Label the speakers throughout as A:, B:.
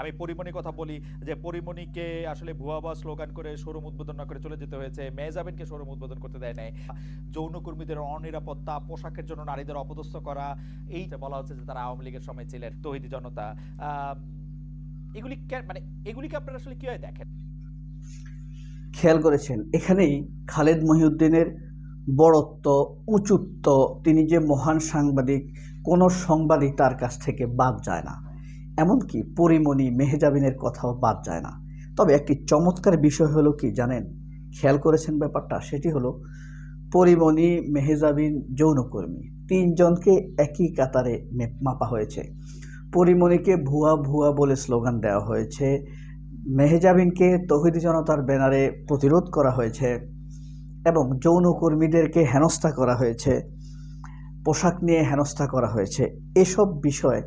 A: আমি পরিমণির কথা বলি যে পরিমণিকে আসলে ভুয়া ভুয়া স্লোগান করে শোরুম উদ্বোধন না করে চলে যেতে হয়েছে। মেহজাবিনকে শোরুম উদ্বোধন করতে দেয় নাই। যৌনকর্মীদের অনিরাপত্তা, পোশাকের জন্য নারীদের অপদস্থ করা এই বলা হচ্ছে যে তারা আওয়ামী লীগের সময় ছিলেন তহিদি জনতা। এগুলি মানে এগুলিকে আপনারা আসলে কীভাবে দেখেন?
B: খেয়াল করেছেন, এখানেই খালেদ মহিউদ্দিনের বড়ত্ব, উঁচুত্ব, তিনি যে মহান সাংবাদিক, কোনো সংবাদই তার কাছ থেকে বাদ যায় না। এমনকি পরিমণি মেহজাবিনের কথাও বাদ যায় না। তবে একটি চমৎকার বিষয় হলো কি জানেন? খেয়াল করেছেন ব্যাপারটা? সেটি হলো পরিমণি মেহজাবিন যৌনকর্মী। তিনজনকে একই কাতারে মাপা হয়েছে। পরিমণিকে ভুয়া ভুয়া বলে স্লোগান দেওয়া হয়েছে। মেহজাবিনকে তহিদি জনতার ব্যানারে প্রতিরোধ করা হয়েছে এবং যৌনকর্মীদেরকে হেনস্থা করা হয়েছে। পোশাক নিয়ে হেনস্থা করা হয়েছে। এসব বিষয়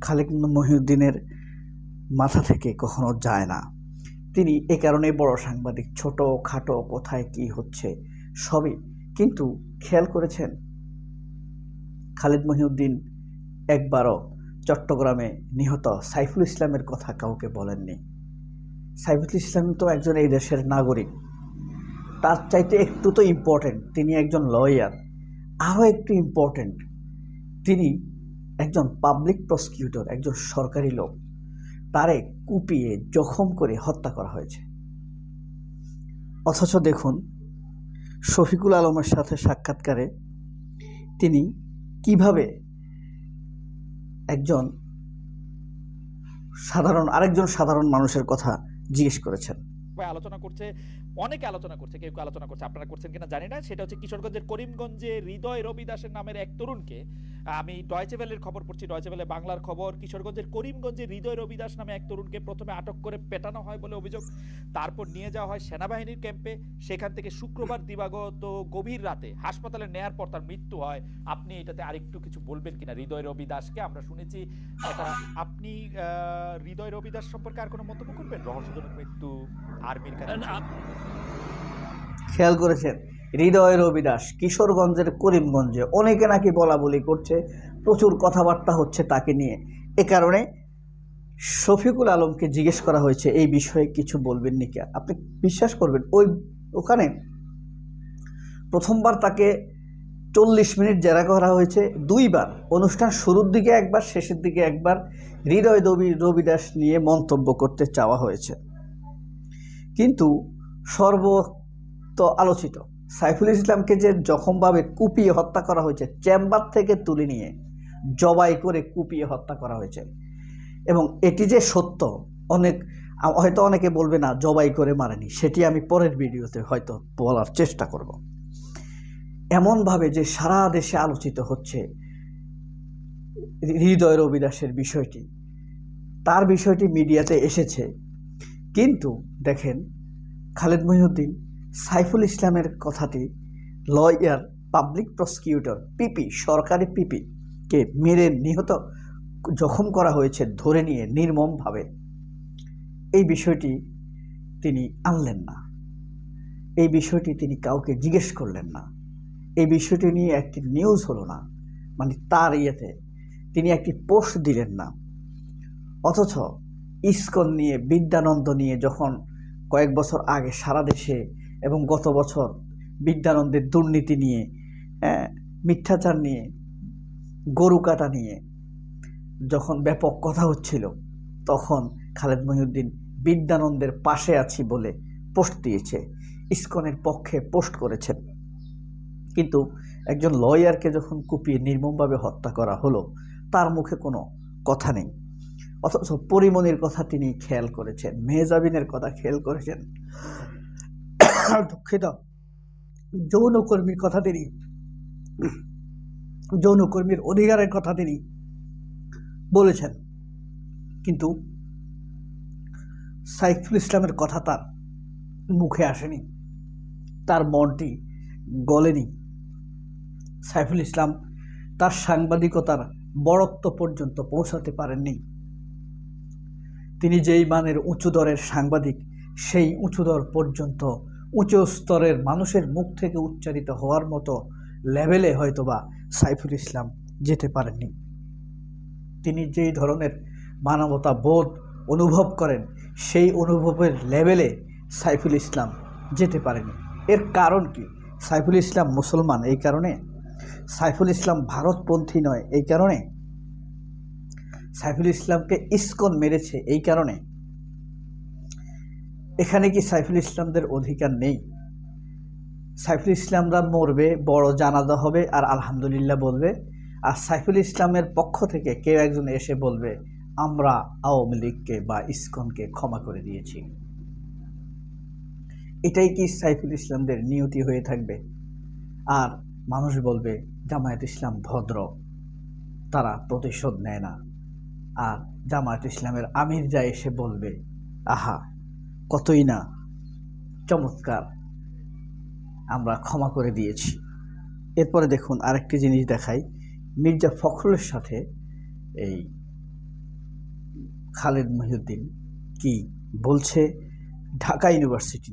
B: খালেক মহিউদ্দিনের মাথা থেকে কখনো যায় না। তিনি এ কারণে বড় সাংবাদিক, ছোট, খাটো, কোথায় কি হচ্ছে সবই কিন্তু খেয়াল করেছেন খালেদ মহিউদ্দিন একবারও চট্টগ্রামে নিহত সাইফুল ইসলামের কথা কাউকে বলেননি। সাইফুল ইসলাম তো একজন এই দেশের নাগরিক। তার চাইতে একটু তো ইম্পর্টেন্ট তিনি একজন লয়ার আরও একটু ইম্পর্টেন্ট তিনি একজন পাবলিক প্রসিকিউটর একজন সরকারি লোক, তারে কুপিয়ে, জখম করে হত্যা করা হয়েছে। অথচ দেখুন, শফিকুল আলমের সাথে সাক্ষাৎকারে তিনি কীভাবে একজন সাধারণ, আরেকজন সাধারণ মানুষের কথা জিজ্ঞেস করেছেন।
A: আলোচনা করছে, অনেকে আলোচনা করছে, কেউ কেউ আলোচনা করছে, আপনারা করছেন কিনা জানি না। সেটা হচ্ছে কিশোরগঞ্জের করিমগঞ্জে হৃদয় রবি দাসের নামের এক তরুণকে আমি ডয়চে ভ্যালের খবর পড়ছি। ডয়চে ভ্যালে বাংলার খবর। কিশোরগঞ্জের করিমগঞ্জে হৃদয় রবিদাস নামে এক তরুণকে প্রথমে আটক করে পেটানো হয় বলে অভিযোগ। তারপর নিয়ে যাওয়া হয় সেনাবাহিনীর ক্যাম্পে। সেখান থেকে শুক্রবার দিবাগত গভীর রাতে হাসপাতালে নেয়ার পর তার মৃত্যু হয়। আপনি এটাতে আরেকটু কিছু বলবেন কিনা? হৃদয় রবি দাসকে আমরা শুনেছি। এটা আপনি হৃদয় রবি দাস সম্পর্কে আর কোনো মন্তব্য করবেন? রহস্যজনক মৃত্যু আর্মির কাছে।
B: খেয়াল করেছেন। হৃদয় রবিদাস কিশোরগঞ্জের করিমগঞ্জে অনেকে নাকি বলা বলি করছে, প্রচুর কথাবার্তা হচ্ছে তাকে নিয়ে। এ কারণে শফিকুল আলমকে জিজ্ঞেস করা হয়েছে, এই বিষয়ে কিছু বলবেন নাকি? আপনি বিশ্বাস করবেন, ওই ওখানে প্রথমবার তাকে চল্লিশ মিনিট জেরা করা হয়েছে, দুইবার। অনুষ্ঠান শুরুর দিকে একবার, শেষের দিকে একবার হৃদয় রবি রবিদাস নিয়ে মন্তব্য করতে চাওয়া হয়েছে। কিন্তু সর্বত আলোচিত। সাইফুল ইসলামকে যে জখমভাবে কুপিয়ে হত্যা করা হয়েছে, চেম্বার থেকে তুলে নিয়ে জবাই করে কুপিয়ে হত্যা করা হয়েছে। এবং এটি যে সত্য, অনেক, হয়তো অনেকে বলবে না, জবাই করে মারেনি, সেটি আমি পরের ভিডিওতে হয়তো বলার চেষ্টা করব। এমনভাবে যে সারা দেশে আলোচিত হচ্ছে হৃদয় রবিদাসের বিষয়টি, তার বিষয়টি মিডিয়াতে এসেছে। কিন্তু দেখেন, খালেদ মহিউদ্দিন সাইফুল ইসলামের কথাটি লয়ার, পাবলিক প্রসিকিউটর, পিপি, সরকারি পিপি কে মেরে নিহত জখম করা হয়েছে ধরে নিয়ে নির্মমভাবে। এই বিষয়টি তিনি আনলেন না। এই বিষয়টি তিনি কাউকে জিজ্ঞেস করলেন না। এই বিষয়টি নিয়ে একটি নিউজ হলো না। মানে তার ইয়েতে তিনি একটি পোস্ট দিলেন না। অথচ ইস্কন নিয়ে, বিদ্যানন্দ নিয়ে যখন কয়েক বছর আগে সারা দেশে এবং গত বছর বিদ্যানন্দের দুর্নীতি নিয়ে মিথ্যাচার নিয়ে, গরু কাটা নিয়ে যখন ব্যাপক কথা হচ্ছিল, তখন খালেদ মহিউদ্দিন বিদ্যানন্দের পাশে আছি বলে পোস্ট দিয়েছে, ইস্কনের পক্ষে পোস্ট করেছেন। কিন্তু একজন লয়ারকে যখন কুপিয়ে নির্মমভাবে হত্যা করা হলো, তার মুখে কোনো কথা নেই। অথচ পরিমণির কথা তিনি খেয়াল করেছেন, মেহজাবিনের কথা খেয়াল করেছেন। দুঃখিত। যৌনকর্মীর কথা তিনি, যৌনকর্মীর অধিকারের কথা তিনি বলেছেন। কিন্তু সাইফুল ইসলামের কথা তার মুখে আসেনি, তার মনটি গলেনি। সাইফুল ইসলাম তার সাংবাদিকতার বড়ত্ব পর্যন্ত পৌঁছাতে পারেননি। তিনি যেই মানের উঁচু দরের সাংবাদিক, সেই উঁচু দর পর্যন্ত উঁচু স্তরের মানুষের মুখ থেকে উচ্চারিত হওয়ার মতো লেভেলে হয়তোবা সাইফুল ইসলাম যেতে পারেননি। তিনি যেই ধরনের মানবতা বোধ অনুভব করেন, সেই অনুভবের লেভেলে সাইফুল ইসলাম যেতে পারেনি এর কারণ কি? সাইফুল ইসলাম মুসলমান, এই কারণে? সাইফুল ইসলাম ভারতপন্থী নয়, এই কারণে? সাইফুল ইসলামকে ইস্কন মেরেছে, এই কারণে? এখানে কি সাইফুল ইসলামদের অধিকার নেই? সাইফুল ইসলামরা মরবে, বড় জানাজা হবে আর আলহামদুলিল্লাহ বলবে। আর সাইফুল ইসলামের পক্ষ থেকে কেউ একজন এসে বলবে, আমরা আওয়ামী লীগকে বা ইসকনকে ক্ষমা করে দিয়েছি। এটাই কি সাইফুল ইসলামদের নিয়তি হয়ে থাকবে? আর মানুষ বলবে, জামায়াত ইসলাম ভদ্র, তারা প্রতিশোধ নেয় না। আর জামায়াত ইসলামের আমির যা এসে বলবে, আহা কতই না চমৎকার। আমরা ক্ষমা করে দিয়েছি। এরপরে দেখুন আরেকটি জিনিস দেখাই। মির্জা ফখরুলের সাথে এই খালেদ মহিউদ্দিন কি বলছে ঢাকা ইউনিভার্সিটি।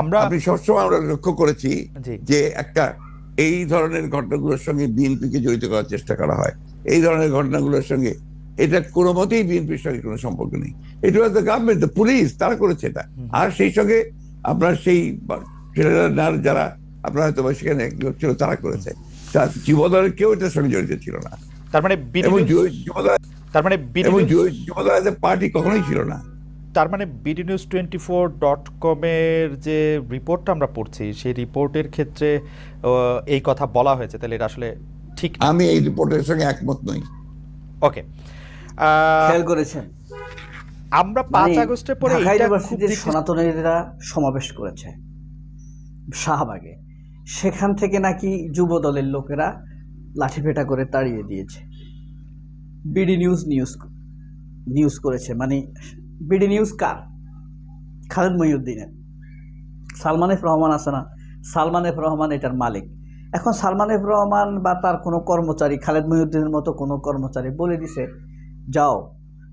A: আমরা
C: আপনি সবসময় আমরা লক্ষ্য করেছি যে একটা এই ধরনের ঘটনাগুলোর সঙ্গে বিএনপিকে জড়িত করার চেষ্টা করা হয়। এই ধরনের ঘটনাগুলোর সঙ্গে এটা কোনো মতেই বিএনপির সঙ্গে কোনো সম্পর্ক নেই। এটা was the government the police তারা করেছে এটা। আর সেই সঙ্গে আপনার সেই নার যারা আপনার হয়তো সেখানে ছিল তারা করেছে। তা যুবদলের কেউ এটার সঙ্গে জড়িত ছিল না।
A: তার মানে তার মানে
C: যুবদল পার্টি কখনোই ছিল না।
A: তার মানে B D news twenty four dot কমের যে রিপোর্টটা আমরা পড়ছি সেই রিপোর্টের ক্ষেত্রে এই কথা বলা হয়েছে তাহলে এটা আসলে ঠিক
C: আমি এই রিপোর্টের সঙ্গে একমত নই।
A: ওকে।
B: খেয়াল করেছেন?
A: আমরা পাঁচ
B: মানে
A: আগস্টের পরে
B: ইউনিভার্সিটির সনাতনীরা সমাবেশ করেছে শাহবাগে। সেখান থেকে নাকি যুব দলের লোকেরা লাঠিপেটা করে তাড়িয়ে দিয়েছে। বিডি নিউজ নিউজ নিউজ করেছে মানে বিডি নিউজ কার? খালেদ মহিউদ্দিনের। সালমান এফ রহমান আছে না? সালমান এফ রহমান এটার মালিক। এখন সালমান এফ রহমান বা তার কোনো কর্মচারী, খালেদ মহিউদ্দিনের মতো কোনো কর্মচারী বলে দিছে, যাও,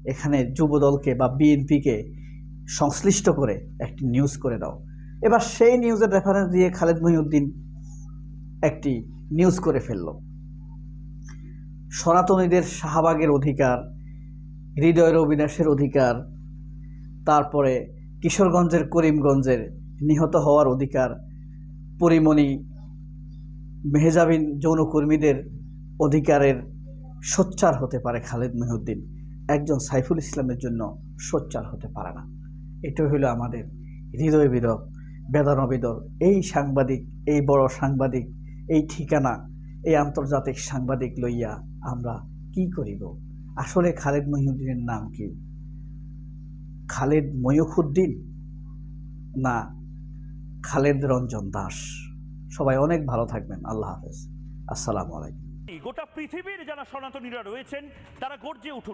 B: এখানে যুবদলকে বা বিএনপিকে সংশ্লিষ্ট করে একটি নিউজ করে দাও। এবার সেই নিউজের রেফারেন্স দিয়ে খালেদ মহিউদ্দিন একটি নিউজ করে ফেলল। সনাতনীদের শাহবাগের অধিকার, হৃদয়ের অবিনাশের অধিকার তারপরে কিশোরগঞ্জের করিমগঞ্জের নিহত হওয়ার অধিকার পরিমণি মেহজাবিন যৌনকর্মীদের অধিকারের সোচ্চার হতে পারে খালেদ মহিউদ্দিন। একজন সাইফুল ইসলামের জন্য সোচ্চার হতে পারে না। এটা হলো আমাদের হৃদয় বেদনা এই সাংবাদিক, এই বড় সাংবাদিক, এই ঠিকানা, এই আন্তর্জাতিক সাংবাদিক লইয়া আমরা কি করিব? আসলে খালেদ মহিউদ্দিনের নাম কি? খালেদ ময়ুখুদ্দিন না খালেদ রঞ্জন দাস? সবাই অনেক ভালো থাকবেন, আল্লাহ হাফেজ। আসসালামু আলাইকুম।
D: গোটা পৃথিবীর যারা সনাতনীরা রয়েছেন, তারা গর্জে উঠুন।